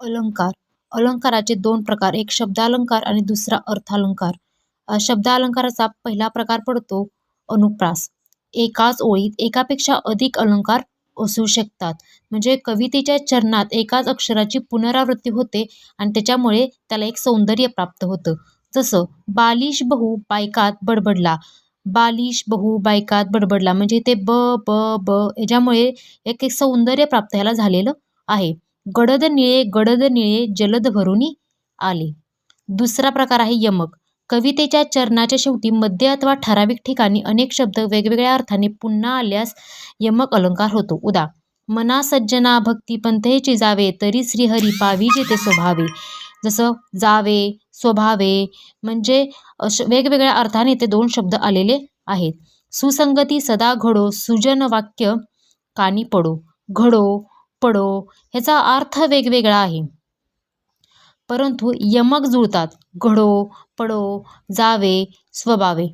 अलंकार. अलंकाराचे दोन प्रकार एक शब्दालंकार आणि दुसरा अर्थालंकार. शब्दालंकाराचा पहिला प्रकार पडतो अनुप्रास. एकाच ओळीत एकापेक्षा अधिक अलंकार असू शकतात. म्हणजे कवितेच्या चरणात एकाच अक्षराची पुनरावृत्ती होते आणि त्याच्यामुळे त्याला एक सौंदर्य प्राप्त होतं. जसं बालिश बहु बायकात बडबडला. बालिश बहु बायकात बडबडला. म्हणजे ते ब ब ब याच्यामुळे एक एक सौंदर्य प्राप्त ह्याला झालेलं आहे. गडद निळे गडद निळे जलद भरुनी आले. दुसरा प्रकार आहे यमक. कवितेच्या चरणाच्या शेवटी मध्य अथवा ठराविक ठिकाणी अनेक शब्द वेगवेगळ्या अर्थाने पुन्हा आल्यास यमक अलंकार होतो. उदा. मना सज्जना भक्ती पंथेची जावे तरी श्रीहरी पावी जेथे स्वभावे. जसं जावे स्वभावे म्हणजे अश वेगवेगळ्या अर्थाने ते दोन शब्द आलेले आहेत. सुसंगती सदा घडो सुजन वाक्य कानी पडो. घडो पडो ह्याचा अर्थ वेगवेगळा आहे. परंतु यमक जुळतात. घडो पडो जावे स्वभावे.